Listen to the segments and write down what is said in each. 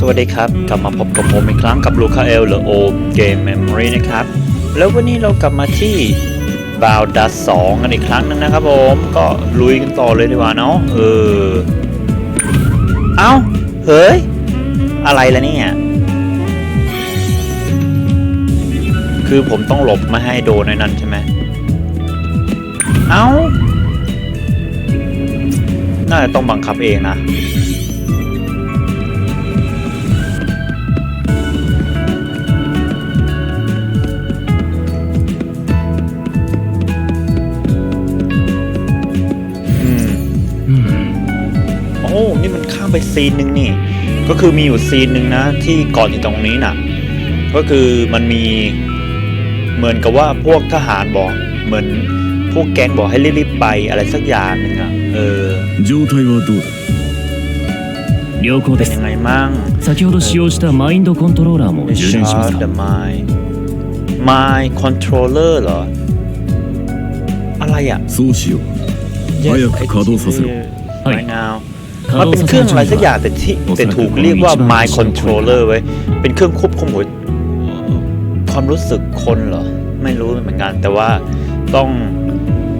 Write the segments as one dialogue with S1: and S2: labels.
S1: สวัสดีครับ กลับมาพบกับผมอีกครั้งกับลูคาเอลหรือโอเกมเมมโมรีนะครับ แล้ววันนี้เรากลับมาที่บาวดัสสองกันอีกครั้งหนึงนะครับผม ก็ลุยกันต่อเลยดีกว่าเนาะเออ เอ้า เฮ้ย อะไรล่ะเนี่ย คือผมต้องหลบไม่ให้โดนในนั้นใช่ไหมเอ้า น่าจะต้องบังคับเองนะ ไปซีนหนึ่งนี่ ก็คือมีอยู่ซีนหนึ่งนะ ที่ก่อนอยู่ตรงนี้น่ะ ก็คือมันมี เหมือนกับว่าพวกทหารบอก เหมือนพวกแก๊งบอกให้รีบๆไปอะไรสักอย่างหนึ่งอ่ะ เออ
S2: 状態はどうだ
S3: 良好
S1: เป็
S3: で
S1: น
S3: す
S1: ยังไงมั่ง
S3: 先ほど使用したマインドコントローラーも充電しまし
S1: Charge
S3: た
S1: the mind mind controller เหรอ อะไรอ่ะ
S2: そうしよう早く稼働させろ
S1: right now
S3: 稼
S1: มันเป็นเครื่องอะไรสักอย่างแต่ที่แต่ถูกเรียกว่า mind controller ไว้เป็นเครื่องควบคุมหัวความรู้สึกคนเหรอ ไม่รู้เหมือนกัน แต่ว่าต้อง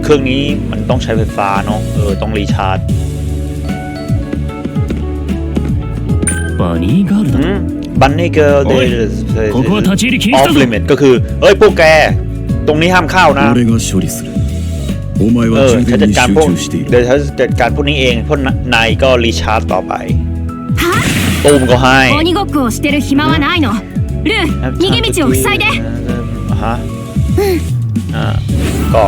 S1: เครื่องนี้มันต้องใช้ไฟฟ้าเนาะเออต้องรีชาร์จ
S3: บันนี่เกิร์
S1: บันนี่เกิร์เด
S3: ย์
S1: ออฟลิมิตก็คือ เอ้ยพวกแก ตรงนี้ห้ามเข้านะ เอ
S2: は
S1: อ
S2: 充
S1: ฉัน
S2: 電
S1: จัด
S2: に
S1: การพวก
S2: 集中している
S1: เดี๋ยวฉันจัดการพวกนี้เองเพราะนายก็รีชาร์จต่อไปตูมก็ให้
S4: 鬼ごっこをしてる暇はないのルー逃げ道を塞いで
S1: อ่าฮะอ่าก็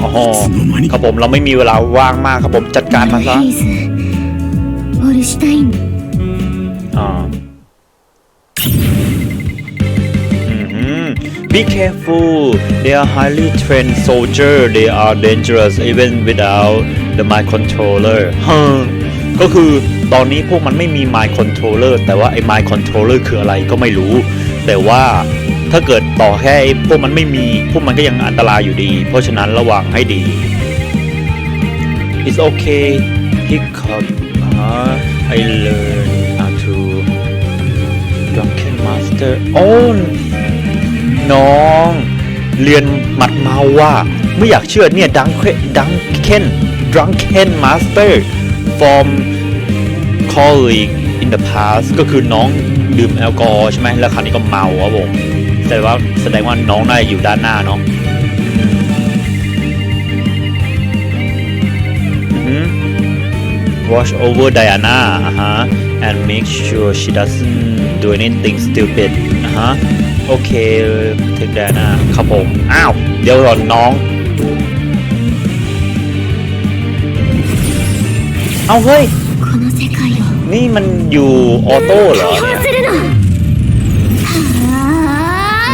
S1: โอ้โห
S2: いつの間に
S1: ครับผมเราไม่มีเวลาว่างมากครับผมจัดการมันซะ
S4: ヘイズオルシュタイン
S1: อ่า Be careful they are highly trained soldier they are dangerous even without the mind controller ฮะก็คือตอนนี้พวกมันไม่มี mind controller แต่ว่าไอ้ mind controller คืออะไรก็ไม่รู้ แต่ว่าถ้าเกิดต่อแค่พวกมันไม่มี พวกมันก็ยังอันตรายอยู่ดี เพราะฉะนั้นระวังให้ดี It's okay hiccup uh, I learn how to drunken master โอ้ น้อง เรียนหมัดเมาว่า ไม่อยากเชื่อเนี่ยดังเคดังเคนดังเคนมาสเตอร์ from colleague in the past ก็คือน้องดื่มแอลกอฮอล์ใช่ไหมแล้วคราวนี้ก็เมาครับผมแต่ว่าแสดงว่าน้องน่าจะอยู่ด้านหน้าเนาะอืม watch over Diana อะฮะ and make sure she doesn't anything stupid นะฮะโอเคถึงแดนนะครับผม อ้าว เดี๋ยวหลอนน้อง เอาเฮ้ย นี่มันอยู่ออโต้เหรอเนี่ย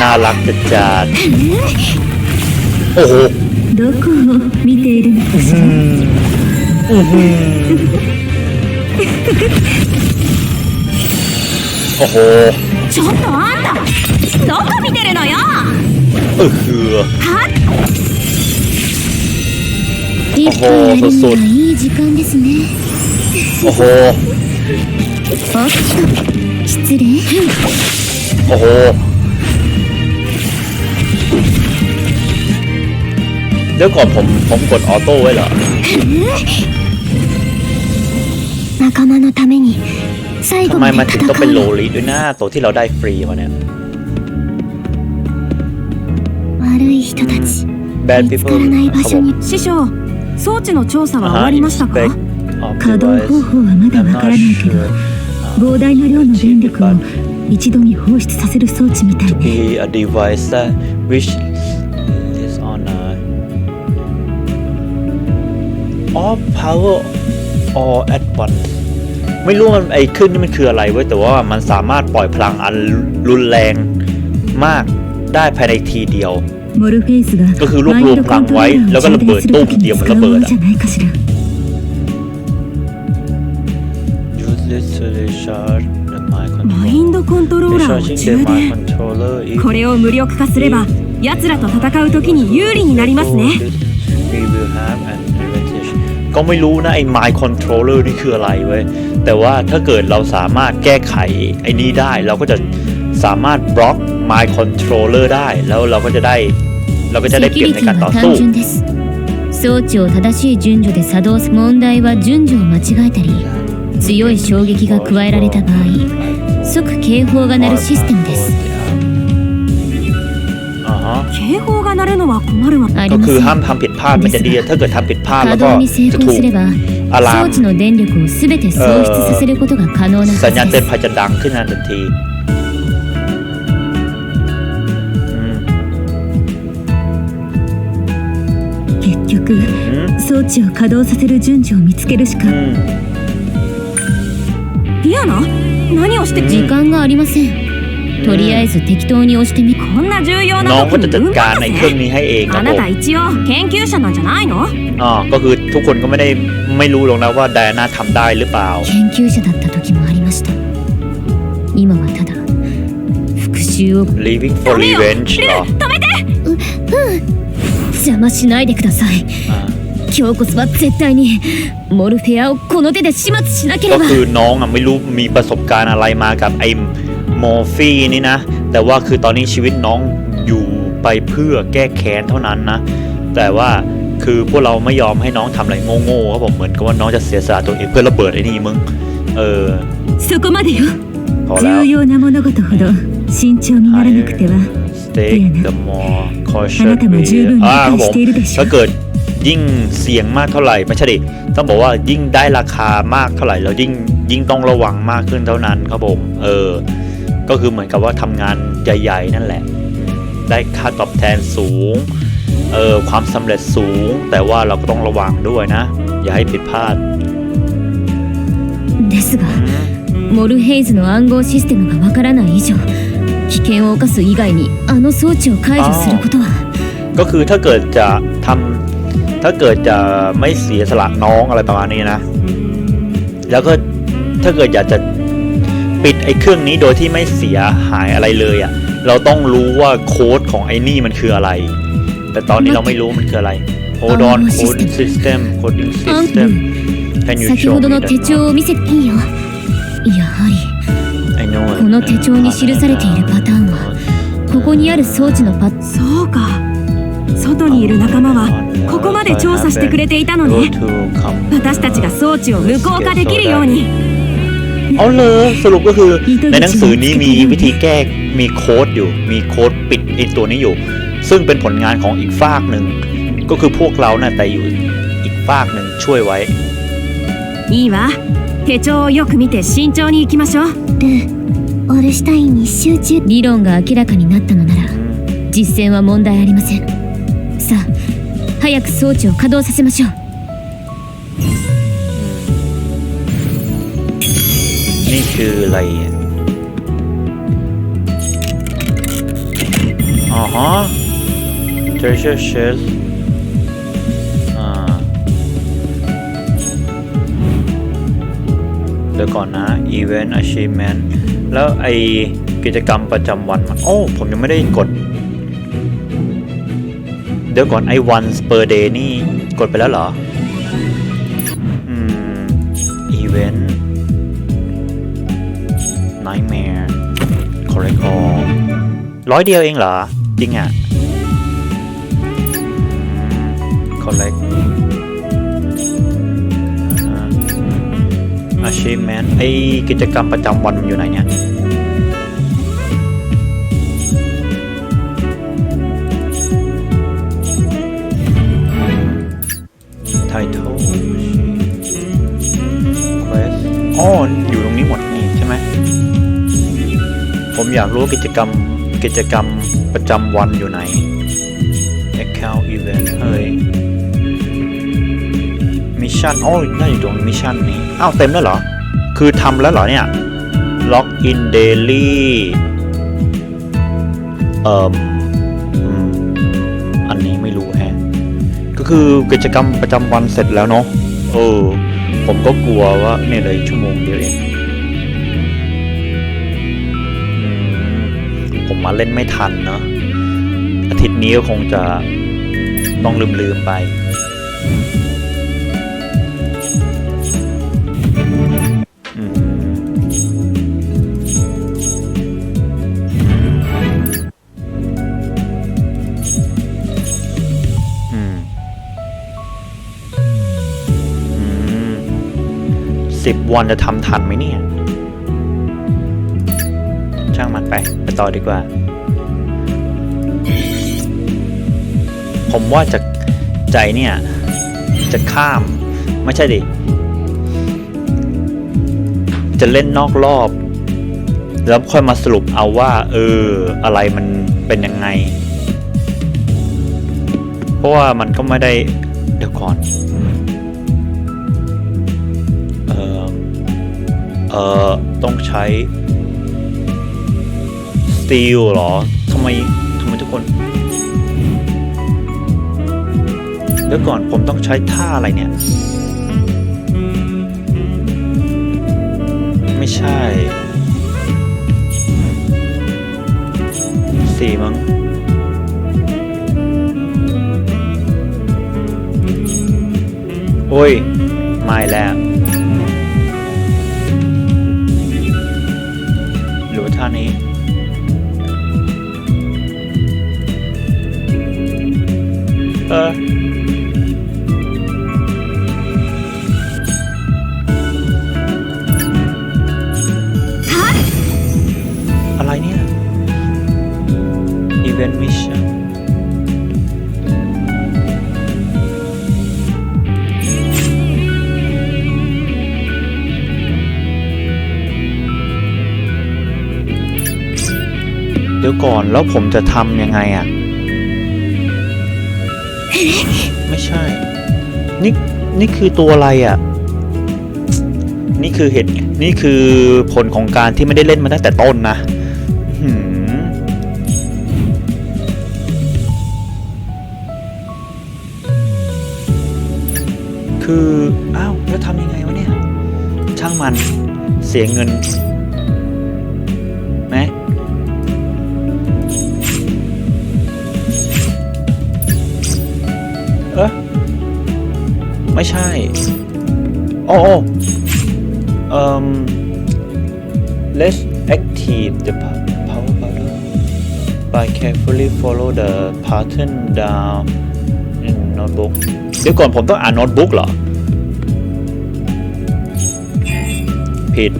S1: น่ารักจัดจัดโอ้โหอื
S4: ちょっとあんたどこ見てるのよ
S1: เออคือ
S4: は
S1: 一本やるにはい
S4: い時間ですね
S1: โอ้โห
S4: おっと失礼
S1: โอ้โห เดี๋ยวก่อนผมผมกดออโต้ไว้เหรอ
S4: 仲間のために最
S1: ทำ
S4: 後
S1: ไม
S4: まで
S1: มันถึง
S4: 戦
S1: ต้องเป็น
S4: う
S1: โล
S4: の
S1: ลิด้วยนะตัวที่เราได้ฟรีมาเนี่ย
S4: 悪い人たち
S1: Bad
S4: 見つ
S1: people
S4: からない場所に
S5: 師匠装置の調査は終わりましたか
S4: 稼働方法はまだわからないけど膨大な量の電力を一度に放出させる装置みたいね
S1: be a device that which is on a off power all at once ไม่รู้มันไอ้ขึ้นนี่มันคืออะไรเว้ยแต่ว่ามันสามารถปล่อยพลังอันรุนแรงมากได้ภายในทีเดียว
S4: モルフェイスが
S1: ก็คือรวบรวมพลังไว้แล้วก็ระเบิดตุ้มเดียวมันระเบิดอะ
S4: じゃないかしら
S1: Use this to recharge the mind
S5: マ
S1: control
S5: インドコントローラーを
S1: Recharging the
S5: 充
S1: mind
S5: 電
S1: controller is
S5: これを無力化すれば奴らと戦う時に有利になりますね
S1: ก็ไม่รู้นะไอ้ mind controller นี่คืออะไรเว้ย แต่ว่าถ้าเกิดเราสามารถแก้ไขไอ้นี้ได้ เราก็จะสามารถบล็อก mind controller ได้ แล้วเราก็จะได้ เราก็จะได้
S4: セ
S1: เป
S4: キ
S1: รีย
S4: ュ
S1: บ
S4: リ
S1: ใน
S4: ティ
S1: การต่อ
S4: は
S1: สู้
S4: 単純です装置を正しい順序で作動す問題は順序を間違えたり強い衝撃が加えられた場合即警報が鳴るシステムです
S1: อ่าฮะ
S5: 警報が鳴るのは困るわ
S4: あり
S1: ก็
S4: ま
S1: คือ
S4: せ
S1: ห้าม
S4: ん
S1: ทำผิดพลาดมันจะดีถ้าเกิดทำผิดพลาด
S4: 稼
S1: แล้วก็
S4: 働に成
S1: จะ
S4: 功
S1: ถูก
S4: すれば
S1: อะลา
S4: 装
S1: ม
S4: 置の電力を全て喪失させることが可能なは
S1: สัญญาณ
S4: ず
S1: เตือน
S4: です
S1: ภัยจะดังขึ้นทันทีอืม
S4: 結局
S1: อืม
S4: 装置を稼働させる順序を見つけるしか
S1: อืม
S5: ディアナ何をして
S1: うん
S4: 時間がありません とりあえず適当に押してみ
S5: こんな重要
S1: น้อง
S5: な
S1: ก็
S5: 時
S1: จะ
S5: に
S1: จัด
S5: 運
S1: การ
S5: 搬
S1: ใน
S5: で
S1: เครื่อง
S5: すね
S1: นี้ให้เองครั
S5: あ
S1: บ
S5: な
S1: ผม
S5: た一応研究者なんじゃないの
S1: อ๋อก็คือทุกคนก็ไม่ได้ไม่รู้หรอกนะว่าไดอาน่าทำได้หรือเปล่า
S4: 研究者だった時もありました今はただ復讐を
S1: living for
S5: ダメよ
S1: revenge เหรอ
S5: 止めて
S4: 邪魔しないでください
S1: อ่า
S4: 今日こそは絶対にモルフェアをこの手で始末しなけれ
S1: ก็
S4: ば
S1: คือน้องอ่ะไม่รู้มีประสบการณ์อะไรมากับไอ้ มอร์ฟีนี่นะ แต่ว่าคือตอนนี้ชีวิตน้องอยู่ไปเพื่อแก้แค้นเท่านั้นนะ แต่ว่าคือพวกเราไม่ยอมให้น้องทำอะไรโง่ๆครับผมเหมือนกับว่าน้องจะเสียสละตัวเองเพื่อระเบิดไอ้นี่มึง เออ
S4: そこまでよ
S1: พอแล้ว
S4: 重要な物事ほど慎重にならなくては
S1: Stake the more
S4: あ
S1: cautious
S4: なたも十分理
S1: อ่าครับ
S4: 解
S1: ผ
S4: し
S1: ม
S4: ているでしょ
S1: ถ้าเกิดยิ่งเสี่ยงมากเท่าไหร่ไม่ใช่ดิต้องบอกว่ายิ่งได้ราคามากเท่าไหร่เรายิ่งยิ่งต้องระวังมากขึ้นเท่านั้นครับผม เออ ก็คือเหมือนกับว่าทำงานใหญ่ ๆ นั่นแหละ ได้ค่าตอบแทนสูง เออความสำเร็จสูง แต่ว่าเราก็ต้องระวังด้วยนะ อย่าให้ผิดพลาด
S4: ですが
S1: อืม
S4: モルヘイズの暗号システムがわからない以上危険を冒す以外にあの装置を解除することは
S1: ก็คือถ้าเกิดจะทำถ้าเกิดจะไม่เสียสละน้องอะไรประมาณนี้นะ แล้วก็ถ้าเกิดอยากจะ ปิดไอ้เครื่องนี้โดยที่ไม่เสียหายอะไรเลยอะ่ะ เราต้องรู้ว่าโค้ดของไอ้นี่มันคืออะไร แต่ตอนนี้เราไม่รู้มันคืออะไร Hold on
S4: あ
S1: coding system coding
S4: アン
S1: system Can you
S4: 先
S1: show
S4: ほ
S1: me
S4: どの
S1: that
S4: 手帳を見せていいよやはり
S1: I know it
S4: この手帳に記されているパターンはここにある装置のパ
S5: そうか外にいる仲間はここまで調査してくれていたの
S1: Go
S5: ね
S1: to come
S5: 私たちが装置を無効化できるように
S1: เอาเลยสรุปก็คือ
S4: 糸
S1: ในหนังสือ
S4: 口
S1: นี้
S4: をつけ
S1: มี
S4: てる
S1: วิธีแก้มีโค้ดอยู่ มีโค้ดปิดไอตัวนี้อยู่ ซึ่งเป็นผลงานของอีกฝากหนึ่ง ก็คือพวกเราน่ะแต่อยู่อีกฝากหนึ่งช่วยไว้
S5: いいわ手帳をよく見て慎重に行きましょう
S4: ルオルシュタインに集中理論が明らかになったのなら
S1: อืม
S4: 実践は問題ありませんさあ早く装置を稼働させましょう
S1: คืออะไรอะอ๋อฮะ treasure chest อ่าเดี๋ยวก่อนนะ event achievement แล้วไอกิจกรรมประจำวันมันโอ้ผมยังไม่ได้กด เดี๋ยวก่อนไอ once per day นี่กดไปแล้วเหรอ อืม event correct all ร้อยเดียวเองเหรอ จริงอะอืม collect อ่า achievement ไอกิจกรรมประจำวันมันอยู่ไหนเนี่ย title quest อ๋อ ผมอยากรู้กิจกรรมกิจกรรมประจำวันอยู่ไหน account event เฮ้ยมิชชั่นโอ๋อน่าอยู่ตรงมิชชั่นนี้อ้าวเต็มแล้วเหรอ คือทำแล้วเหรอเนี่ย log in daily เอ่ออันนี้ไม่รู้แฮะ ก็คือกิจกรรมประจำวันเสร็จแล้วเนาะเออ ผมก็กลัวว่าเนี่ยเลยชั่วโมงเดียวเอง มมาเล่นไม่ทันเนาะอาทิตย์นี้ก็คงจะต้องลืมๆไปสิบวันจะทำทันไหมเนี่ย ต่อดีกว่า ผมว่าจะใจเนี่ย จะข้าม ไม่ใช่ดิ จะเล่นนอกรอบ แล้วค่อยมาสรุปเอาว่า เออ อะไรมันเป็นยังไง เพราะว่ามันก็ไม่ได้ เดี๋ยวก่อน เออเออต้องใช้ ตีลเหรอทำไมทำไมทุกคน เดี๋ยวก่อนผมต้องใช้ท่าอะไรเนี่ย ไม่ใช่สี่มั้งโอ้ย ไม่แล้วหรือว่าท่านี้ เอออะไรเนี่ย Event Mission เดี๋ยวก่อนแล้วผมจะทำยังไงอะ่ะ ไม่ใช่ นี่นี่คือตัวอะไรอะ่ะ นี่คือเหตุนี่คือผลของการที่ไม่ได้เล่นมาตั้งแต่ต้นนะคือ อ้าว แล้วทำยังไงวะเนี่ย ช่างมันเสียเงิน ไม่ใช่ โอ้โอ้ um let's active the pa- power button by carefully follow the pattern down in notebook เดี๋ยวก่อนผมต้องอ่านโน้ตบุ๊กเหรอ ผิด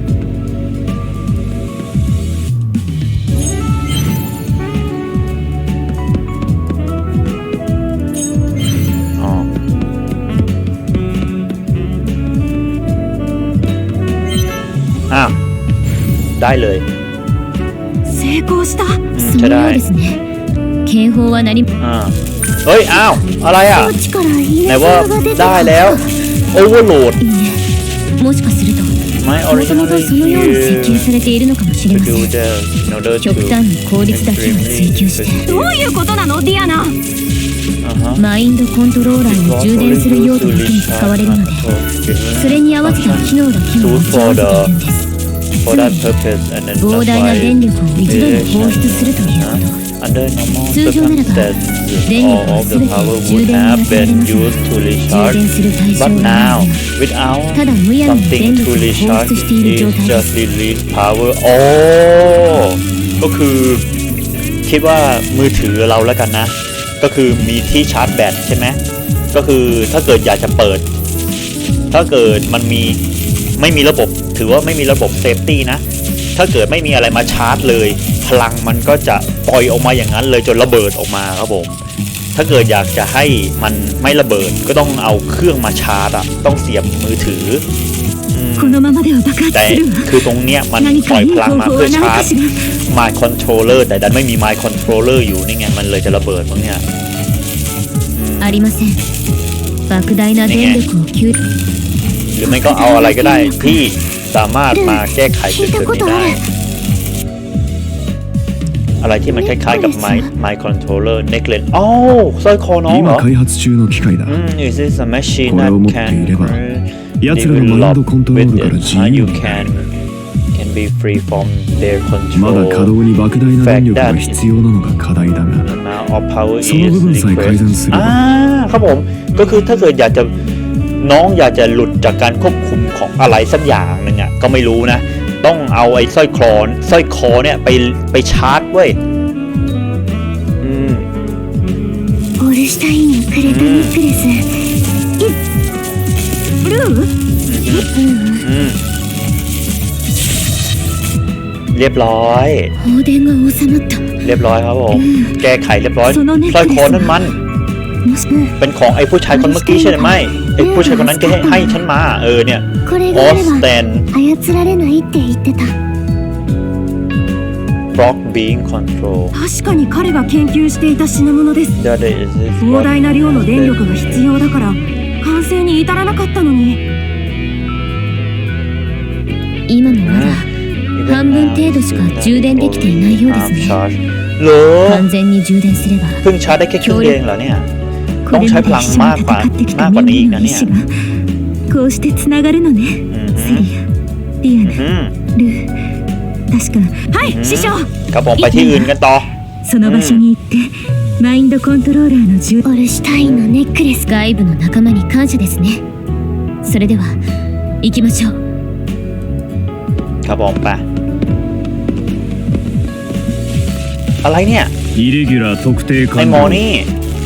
S1: อ้าว ได้เลย
S5: 成功した
S1: อืม
S4: そ
S1: ใช้
S4: の
S1: ได้
S4: ようですね警報は何も
S1: อ่า เฮ้ย อ้าว อะไรอ่ะ
S4: 装置から
S1: ไหน
S4: 稲
S1: ว่า
S4: 妻が出て
S1: ได้แล้ว โอเวอร์โหลด
S4: いいねもしかすると
S1: ไม่
S4: もともとそのように設計されているのかもしれ
S1: to
S4: ませ
S1: do
S4: ん
S1: the in order to
S4: 極端に効率だけを追求して
S5: どういうことなのディアナ
S1: อ่าฮะ
S4: マインドコントローラーを充電する用途だけに使われるのでそれに合わせた機能だけを持ち合わせているんです
S1: for that purpose and then
S4: 膨大な電力を一度に放出するということ
S1: under normal
S4: 通常ならば
S1: circumstances
S4: 電
S1: all
S4: 力は
S1: of
S4: 全
S1: the
S4: て
S1: power
S4: 充
S1: would
S4: 電に
S1: have
S4: 出され
S1: been
S4: ます
S1: used to
S4: 充
S1: recharge
S4: 電する対象
S1: but
S4: は
S1: now
S4: ないが
S1: without
S4: ただむやみに
S1: something
S4: 電
S1: to
S4: 力を放
S1: recharge
S4: 出している状
S1: it
S4: 態で
S1: just
S4: す
S1: release power โอ้ก็คือ คิดว่ามือถือเราแล้วกันนะ ก็คือมีที่ชาร์จแบตใช่ไหมก็คือถ้าเกิดอยากจะเปิด ถ้าเกิดมันมีไม่มีระบบ ถือว่าไม่มีระบบเซฟตี้นะ ถ้าเกิดไม่มีอะไรมาชาร์จเลย พลังมันก็จะปล่อยออกมาอย่างนั้นเลยจนระเบิดออกมาครับผมถ้าเกิดอยากจะให้มันไม่ระเบิดก็ต้องเอาเครื่องมาชาร์จอะต้องเสียบมือถือแต่คือตรงเนี้ยมันปล่อยพลังมาเพื่อชาร์จ
S5: はない
S1: ชาร์
S5: か
S1: จ
S5: しら
S1: My Controller แต่ดันไม่มี My Controller อยู่นี่ไงมันเลยจะระเบิดมั้งเนี่ยอืม
S4: ありません莫大な電力を吸
S1: หรือไม่ก็เอาอะไรก็ได้ที่สามารถมาแก้ไขจุด
S4: 聞いた
S1: จุด
S4: こ
S1: นี้
S4: とあ
S1: ได้
S4: る
S1: อะไรที่มันคล้ายๆกับ My My Controller Necklace อ๋อสร้อยคอน้องเหรอ
S2: 今開発中の機械だ
S1: อืม Is this a machine
S2: これ
S1: that
S2: を持って
S1: can
S2: いれば奴らのマインドコントロールから自
S1: Huh?
S2: 由
S1: You
S2: にな
S1: can
S2: る
S1: can be free from their
S2: まだ
S1: control
S2: 稼働に莫大な電力が必要なのが課題だが
S1: amount of power
S2: その
S1: is
S2: 部分さえ改善すれ
S1: อ่า
S2: ば
S1: ครับผม ก็คือถ้าเกิดอยากจะน้องอยากจะหลุดจากการควบคุมของอะไรสักอย่างหนึ่งอ่ะก็ไม่รู้นะ ต้องเอาไอ้สร้อยคอสร้อยคอเนี่ยไปไปชาร์จเว้ยอืม
S4: オルシュタインのくれたネックレス
S5: ブルー
S1: อืม เรียบร้อย
S4: 放電が収まった
S1: เรียบร้อยครับผม แก้ไขเรียบร้อย
S5: そのネッ
S1: สร้อย
S5: ク
S1: ค
S5: レ
S1: อ
S5: ス
S1: นั่นมัน
S4: もしく
S1: เป็นของไอ้ผู้ชายคนเมื่อกี้ใช่ไหมไอ้ผู้ชายคนนั้นแกให้ให้ฉันมา เออเนี่ย
S4: これ
S1: อ
S4: が
S1: อ
S4: あ
S1: ส
S4: れ
S1: แต
S4: ば
S1: น
S4: 操られないって言ってた
S1: บล็อกบีงคอนโทรล
S5: 確かに彼が研究していた品物です
S1: That is this
S5: 膨大な量の電力が必要だから完成に至らなかったのに
S4: 今もまだ 半分程度しか充電できていないようですね。完全に充電すれば
S1: เพิ่
S5: こうして繋がるのね。セリアアナル確か。はい師匠。その場所に行ってマインドコントローラーの
S4: オルシュタインのネックレス外部の仲間に感謝ですね。それでは行きましょう。
S1: อะไรเนี่ย
S3: イレギュラー特定
S1: ไอ้
S3: 完
S1: หมอ
S3: 了
S1: นี่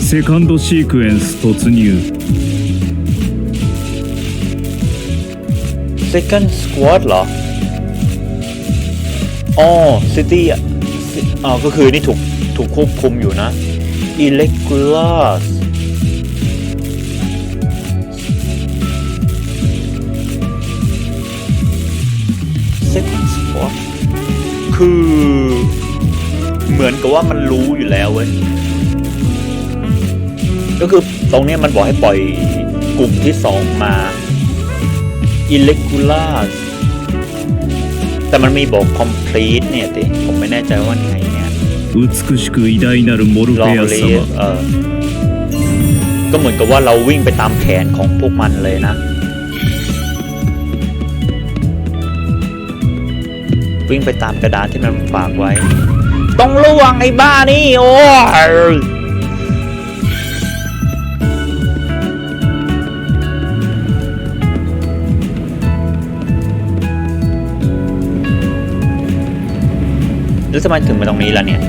S3: セカンドシークエンス突入
S1: second squad เหรอ อ๋อ city อ่ะ Ci- อ๋อ ก็คือนี่ถูก ถูกควบคุมอยู่นะ irregulars เซคันด์สปอตคือ เห มือนกับว่ามันรู้อยู่แล้วเว้ย ก็คือตรงเนี้ยมันบอกให้ปล่อยกลุ่มที่สองมา irregulars แต่มันมีบอก complete เนี่ยติผมไม่แน่ใจว่าไงเนี่ย
S3: 美しく偉大なるモル
S1: ล
S3: フ
S1: อง
S3: ェア
S1: เล
S3: 様
S1: เออ ก็เหมือนกับว่าเราวิ่งไปตามแผนของพวกมันเลยนะ วิ่งไปตามกระดานที่มันฝากไว้ ต้องระวังไอ้บ้านี่โอ้ยแล้วทำไมถึงมาตรงนี้ล่ะเนี่ย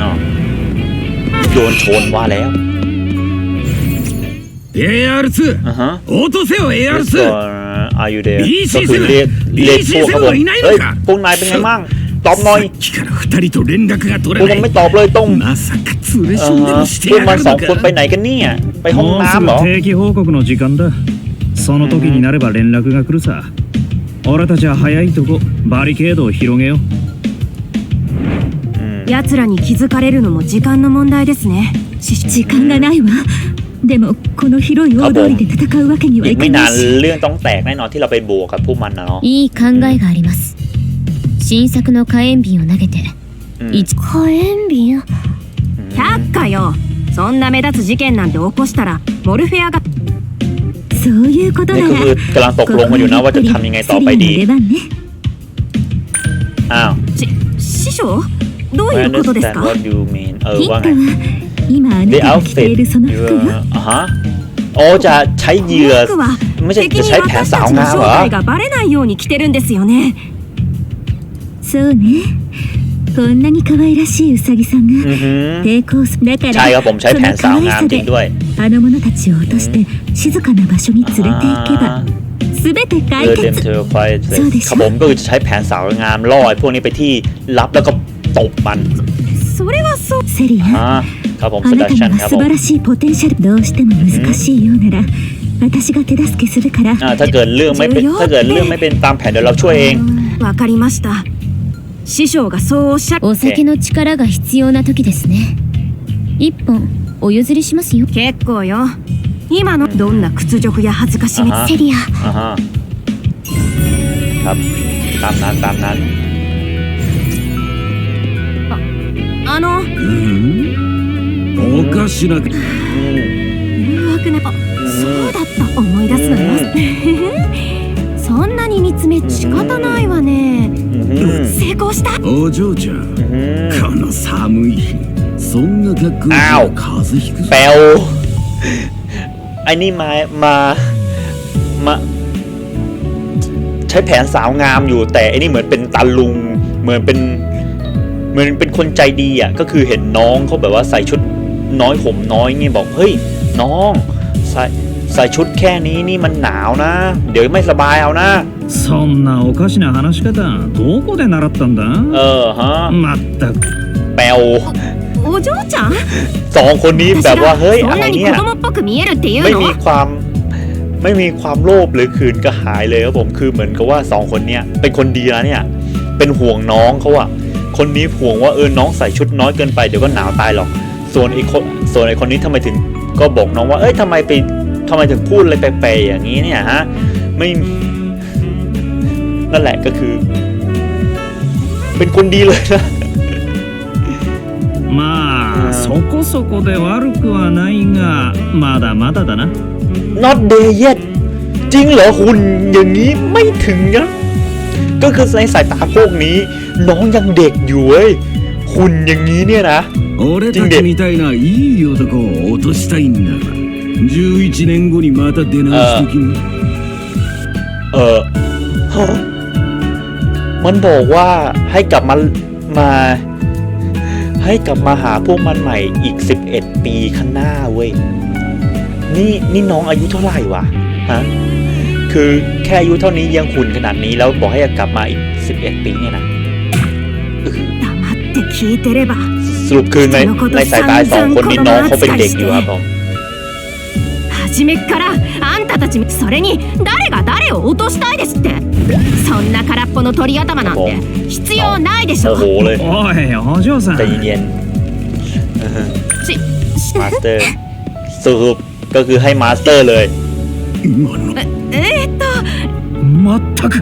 S1: อ้าวโดนชนว่าแล้ว
S3: AR2
S1: อ่าฮะ
S3: 落とせよ
S1: Let's go Are you there
S3: BC
S1: ก็คือเรียกเรียกพวกเขาบอก
S3: BC いないのか
S1: เฮ้ยพวกนายเป็นไงมั่งตอบหน่อย
S3: さっきから二人と連絡が取
S1: พว
S3: れ
S1: ก
S3: な
S1: มัน
S3: い
S1: ไม่ตอบเลยต้อง
S3: まさかツレ
S1: เอ
S3: ションで
S1: อ
S3: もして
S1: พวก
S3: や
S1: มัน
S3: がる
S1: สอ
S3: の
S1: งคนไป
S3: か
S1: ไหนกันเนี่ย ไปห้อง
S3: もうす
S1: น้ำเหรอ
S3: ぐ定期報告の時間だその時になれば連絡が来るさ俺たちは早いとこバリケードを広げよう
S1: อืม
S5: 奴らに気づかれるのも時間の問題ですね師匠時間がないわ でもこの広い大通りで戦うわけには
S1: อี
S5: い
S1: กไม่าน
S5: かなんいし
S1: เรื่องต้องแตกแน่นอนที่เราไปบวกกับพวกมันนะเนาะ
S4: いい考えがあります新作の火炎瓶を投げて
S1: うん
S4: 一火炎瓶
S5: 却下よそんな目立つ事件なんて起こしたらモルフェアがそういうこと
S1: นี่
S5: な
S1: ก็คือก
S5: ら
S1: กำลังตกลงกันอยู่นะว่าจะทำยังไงต่อไปดี
S5: セリアの出番ね
S1: อ้าว
S5: し師匠どう
S1: I
S5: いうことです
S1: understand
S5: か
S1: what you mean เออ
S5: ヒント
S1: ว่า
S5: は
S1: ไง
S5: 今あな
S1: The
S5: たが着て
S1: outfit
S5: いるその
S1: you
S5: 服
S1: are
S5: よ
S1: อ่ะฮะโอ้จะใช้เหยื่อ
S5: 服は
S1: ไม่ใช่
S5: 敵
S1: จะ
S5: に
S1: ใช้แผน
S5: 私
S1: สา
S5: た
S1: ว
S5: ちの
S1: งาม
S5: 正
S1: เหรอ
S5: 体がバレないように着てるんですよねそうねこんなに可愛らしいウサギさん
S1: อื
S5: が
S1: อหือ
S5: 抵抗すだか
S1: ใช่ครับ
S5: ら
S1: ผมใช้แผนสาวงามจริงด้วย
S5: あの者たちを落として静かな場所に連れて行けば全て
S1: เอ
S5: 解
S1: อเดม
S5: 決
S1: เทอร์ควาย
S5: そうでしょ
S1: ครับผมก็คือจะใช้แผนสาวงามล่อไอ้พวกนี้ไปที่ลับแล้วก็ตบมัน
S5: それはそうセリ
S1: ฮะ
S5: ア
S1: ครับผม
S5: あ
S1: ส
S5: な
S1: ดั
S5: た
S1: ชัน
S5: に
S1: ค
S5: は
S1: รับ
S5: 素
S1: ผม
S5: 晴らしいポテンシャルどうしても難しいようなら私が手助けするから
S1: อ่าถ้าเกิดเรื่องไม่เป็นถ้าเกิดเรื่องไม่เป็นตามแผนเดี๋ยวเราช่วยเอง
S5: わかりました師匠がそうおっしゃる
S4: お酒の力が必要な時ですね一本お譲りしますよ
S5: 結構よ今のどんな屈辱や恥ずかしみ
S1: あは
S4: セリア
S1: อ่าฮะครับตามนั้นตามนั้น
S5: あの
S3: おかしな
S1: อืม
S5: 誘惑なあそうだった思い出すのよそんなに見つめ仕方ないわね
S1: อืม
S5: 成功した
S3: お嬢ちゃん
S1: อืม
S3: この寒い日そんな格好じ
S1: あお
S3: ゃ風邪ひくぞ
S1: แปลวไอ้นี่มามามา ใช้แผนสาวงามอยู่ แต่ไอ้นี่เหมือนเป็นตาลุง เหมือนเป็น เหมือนเป็นคนใจดีอ่ะก็คือเห็นน้องเขาแบบว่าใส่ชุด น้อยห่มน้อยเงี้ยบอกเฮ้ยน้องใส่ใส่ชุดแค่นี้นี่มันหนาวนะ เดี๋ยวไม่สบายเอานะ
S3: そんなおかしな話し方どこで習ったんだ
S1: เออฮะ
S3: まったく
S1: แปลว
S5: お嬢ちゃん
S1: สองคนนี้แบบว่าเฮ้ย
S5: そ
S1: อะ
S5: ん
S1: ไร
S5: なに
S1: เนี่ย
S5: 子供っぽく見えるっていう
S1: ไม่
S5: の
S1: มีความไม่มีความโลภหรือขืนกระหายเลยครับผมคือเหมือนกับว่าสองคนเนี้ยเป็นคนดีนะเนี่ย เป็นห่วงน้องเขาอะคนนี้ห่วงว่าเออน้องใส่ชุดน้อยเกินไปเดี๋ยวก็หนาวตายหรอก ส่วนไอ้คนส่วนไอ้คนนี้ทำไมถึงก็บอกน้องว่า เอ้ยทำไมไปทำไมถึงพูดอะไรแปลกๆอย่างนี้เนี่ยฮะไม่นั่นแหละก็คือ เป็นคนดีเลยนะ
S3: まあそこそこで悪くはないがまだまだだな
S1: not there yet จริงเหรอหุ่นอย่างนี้ไม่ถึงนะก็คือในสายตาพวกนี้ น้องยังเด็กอยู่เว้ยหุ่นอย่างนี้เนี่ยนะ
S2: 俺たちみたいないい男を落としたいんだが11年後にまた出直す時に
S1: เออฮะมันบอกว่าให้กลับมามา ให้กลับมาหาพวกมันใหม่อีก 11 ปีข้างหน้าเว้ย นี่นี่น้องอายุเท่าไหร่วะ ฮะ คือแค่อายุเท่านี้ยังหุ่นขนาดนี้แล้วบอกให้กลับมาอีก 11 ปีเนี่ยนะ
S5: 黙って聞いてれば
S1: สรุปคือในในสายตาสองคนนี้น้องเขาเป็นเด็กอยู่ครับผม
S5: 初めっからあんたたちそれに誰が誰を落としたいですってそんな空っぽの鳥頭なんて必要ないでし
S1: โม
S5: ょ
S1: โหเลย
S3: おいお嬢さん
S1: ใจเย็นๆอือฮึ
S5: しし
S1: มาสเตอร์สรุปก็คือให้มาสเตอร์เลย
S2: 今の
S5: えー、っと
S3: まったく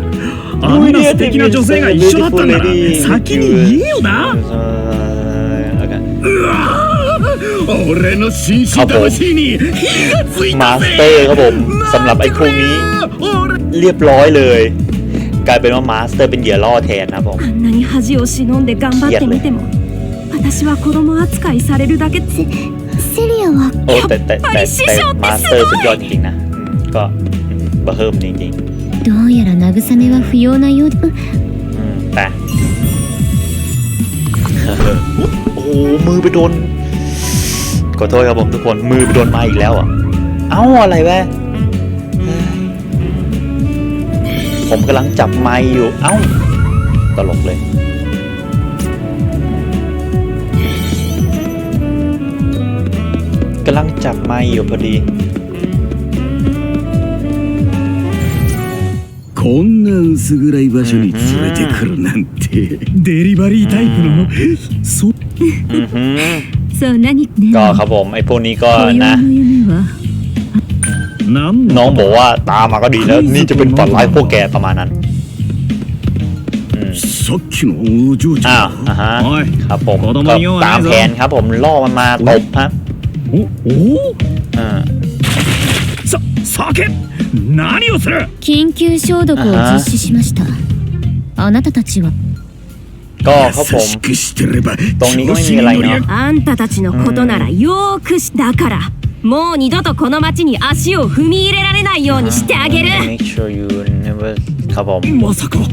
S3: あんな素敵な女性が一緒だったんなら先に言えよな
S2: 俺の紳士魂に火がつい
S1: มา
S2: た
S1: ส
S2: ぜ
S1: เตอร์ครับผมสำหรับไอ้พวกนี้ เรียบร้อยเลย กลายเป็นว่ามาสเตอร์เป็นเหยื่อล่อแทนนะครับผม
S5: あんなに恥を忍んで頑張ってみても私は子供扱いされるだけセセリアは
S1: โอ้แต่แต่แต่
S5: やっぱり師
S1: แต่
S5: 匠って
S1: มาส
S5: す
S1: เตอร์
S5: ご
S1: สุด
S5: い
S1: ยอดจริงๆนะอืมก็อืมบะเฮิมจริง
S4: どうやら慰めは不要なようで
S1: ๆอืมแต่ โอ้โหมือไปโดนขอโทษครับผมทุกคนมือไปโดนไม้อีกแล้วอ่ะ เอ้าอะไรแวะเฮ้ยผมกำลังจับไม้อยู่ เอ้า ตลกเลย กำลังจับไม้อยู่พอดี
S2: こんな薄暗い場所に連れてくるなんて
S3: デリバリータイプのそ
S1: อือหือ
S4: そんなにね
S1: ก็ครับผมไอ้พวกนี้ก็
S4: 紅葉
S1: นะ
S4: の夢は
S3: なんだ
S1: น้องบอกว่าตามมาก็ดีแล้ว นี่จะเป็นฝันร้ายพวกแกประมาณนั้นอืม
S2: さっきのお嬢ち
S1: อ้า
S2: ゃ
S1: วน อ่ะฮะ
S3: おい
S1: ครับผม
S3: 子供
S1: ก็
S3: に用は
S1: ตาม
S3: ないぞ
S1: แผนครับผมล่อมันมาตบฮะ
S3: おお
S1: อ่า
S3: さ酒何をする
S4: 緊急消毒を実施しましたあなたたちは
S1: ก็ครับผ
S2: 優
S1: ม
S2: しくしてれば
S1: ตรงนี้ก็ไม่มีอะไรเนาะ
S5: あんたたちのことならよーくしだからもう二度とこの町に足を踏み入れられないようにしてあげる
S1: make sure you never ครับผม
S2: まさか
S4: さ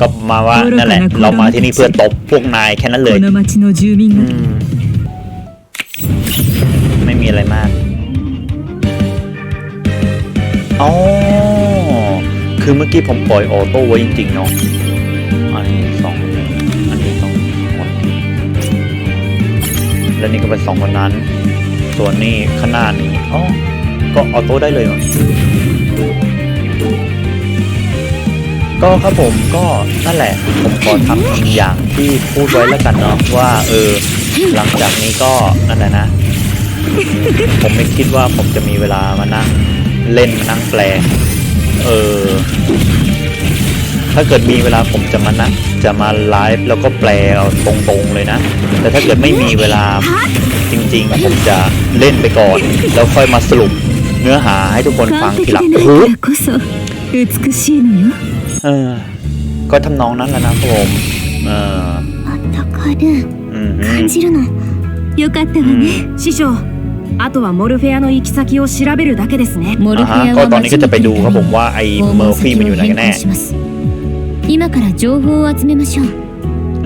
S1: ก็มาว่านั่นแหละ เรามาที่นี่เพื่อตบพวกนายแค่นั้น
S4: あ
S1: เลย
S4: この町の住民
S1: อื
S4: が
S1: มไม่มีอะไรมากอ๋อคือเมื่อกี้ผมปล่อยออโต้ไว้จริงๆเนาะ แล้วนี่ก็เป็นสองคนนั้น ส่วนนี้ข้างหน้านี้อ๋อก็ออโต้ได้เลยเหรอก็ครับผมก็นั่นแหละผมขอทำอย่างที่พูดไว้แล้วกันเนาะว่า เออ หลังจากนี้ก็นั่นแหละนะ ผมไม่คิดว่าผมจะมีเวลามานั่งเล่นมานั่งแปล เออ ถ้าเกิดมีเวลาผมจะมานะจะมาไลฟ์แล้วก็แปลเอาตรงๆเลยนะ แต่ถ้าเกิดไม่มีเวลาจริงๆ ผมจะเล่นไปก่อน แล้วค่อยมาสรุปเนื้อหาให้ทุกคนฟัง
S4: 完
S1: ที
S4: 璧
S1: หลั
S4: で
S1: ง
S4: ない
S1: โอ้โห
S4: からこそ美しいのよ
S1: เออ ก็ทำนองนั้นแหละนะครับผม เออ
S4: あったかる
S1: อืมฮึ
S4: 感じるのよかったわね
S5: 師匠あとはモルフェアの行き先を調べるだけですね
S4: モル
S1: อ่า
S4: フ
S1: ฮะ
S4: ェア
S1: ก็
S4: は
S1: ตอนนี้ก็จะไปดูครับผม
S4: 訪
S1: ว่าไอ้เมอ
S4: 問
S1: ร์ฟี่
S4: 先
S1: มันอ
S4: を
S1: ยู่ไหน
S4: 変
S1: กันแน่
S4: 更します 今から情報を集めましょう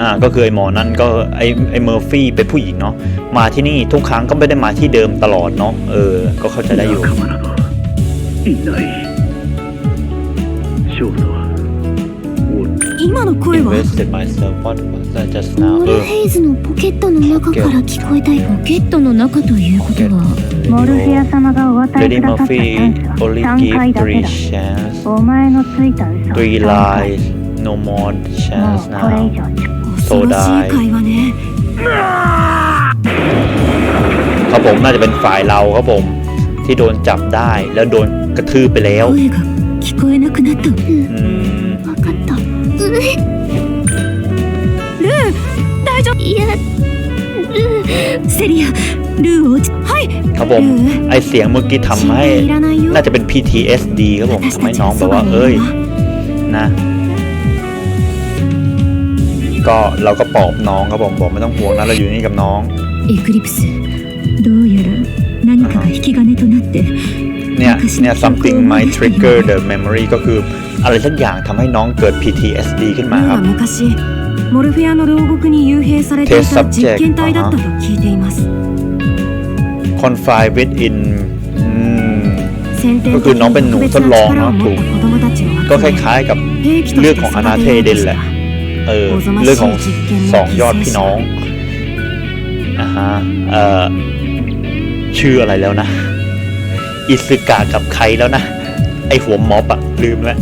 S1: อ่าก็คือไอ้หมอนั่นก็ไอ้ไอ้เมอร์ฟี่เป็นผู้หญิงเนาะมาที่นี่ทุกครั้งก็ไม่ได้มาที่เดิมตลอดเนาะเออ ก็เข้าใจได้อยู่
S2: 仲間などいないショートは
S5: 今の声は
S1: Invested myself what was that just
S4: ウ
S1: now
S4: ォールヘイズのポケットの中から聞こえたよポケットの中ということは
S6: モルフェア様がお与え
S1: Lady
S6: くださったチ
S1: Murphy
S6: ャンスは
S1: only
S6: 3
S1: give
S6: 回だけ
S1: three
S6: だ
S1: chance
S6: お前のついた嘘は
S1: three
S6: 3回
S1: lies no more chance now
S5: so die
S1: ครับผมน่าจะเป็นฝ่ายเราครับผม ที่โดนจับได้แล้วโดนกระทืบไปแล้วครับผมไอเสียงเมื่อกี้ทำให้ น่าจะเป็น PTSD ครับผมทำให้น้องแบบว่า เอ้ย นะ ก็เราก็ปลอบน้องครับผมบอกไม่ต้องห่วงนะเราอยู่นี่กับน้อง
S4: エクリプス
S5: どうやら何かが引き金となって
S1: เนี่ยเนี่ย something might trigger the memory ก็คืออะไรสักอย่างทำให้น้องเกิด PTSD ขึ้น
S5: ル
S1: มา
S5: ー
S1: ครั
S5: は
S1: บ
S5: 昔モルフェアの牢獄に幽閉されてい
S1: Test
S5: た
S1: subject
S5: 実験体だったと聞いています
S1: confined within อืม
S5: 先天
S1: ก็
S5: 的
S1: คือน้อง
S5: に
S1: เป็นหนู
S5: 特別
S1: ทดล
S5: な
S1: อง
S5: 力
S1: เนาะ
S5: を持
S1: ถู
S5: っ
S1: ก
S5: た子供たちを
S1: ก็ค
S5: 集め
S1: ล้ายๆกับ
S5: 兵器と
S1: เรื่
S5: し
S1: อง
S5: て
S1: ของอ
S5: 育
S1: นา
S5: て
S1: เท
S5: よう
S1: เด
S5: と
S1: น
S5: し
S1: แห
S5: た
S1: ละ เออเรื่องของสองยอดพี่น้องนะฮะเอ่อชื่ออะไรแล้วนะ อิสึกะกับใครแล้วนะ ไอหัวมอปอะลืมแล้ว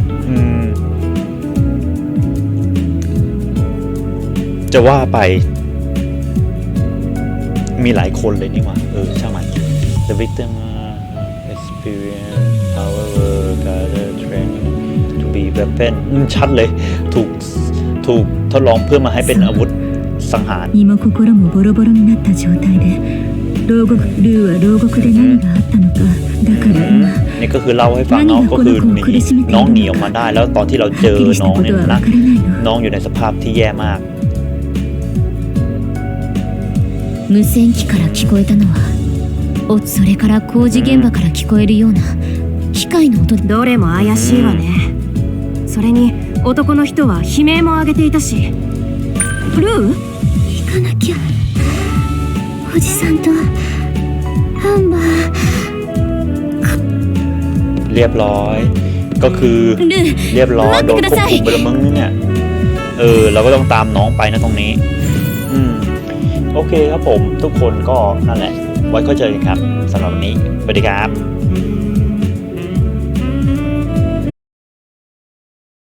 S1: จะว่าไป มีหลายคนเลยนี่หว่าเออช่างมัน The victim experience however gather training to be weapon ชัดเลย ถูก ถูก ทดลองเพื่อมาให้เป็นอาวุธสังหาร
S5: 身も心もボロボロになった状態で牢獄ルーは牢獄で何があったのかだから今
S1: นี่ก็คือเล่าให้ฟังเนาะก็คือหนีน้องหนีออกมาได้ แล้วตอนที่เราเจ
S5: はっ
S1: อ
S5: きりした
S1: น้อง
S5: こと
S1: เนี่ย
S5: はわ
S1: นะ
S5: からないの
S1: น้องอยู่ในสภาพที่แย่มาก
S4: 無線機から聞こえたのはおそれから工事現場から聞こえるような機械の音で
S5: どれも怪しいわねそれに 男の人は悲鳴も上げていたしルー
S4: 行かなきゃおじさんとハンバー
S1: เรียบร้อย ก็คือเรียบร้อยโดนควบคุมไปแล้วมึงเนี่ยเออเราก็ต้องตามน้องไปนะตรงนี้ อืมโอเคครับผมทุกคนก็นั่นแหละ ไว้เข้าใจกันครับสำหรับวันนี้สวัสดีครับ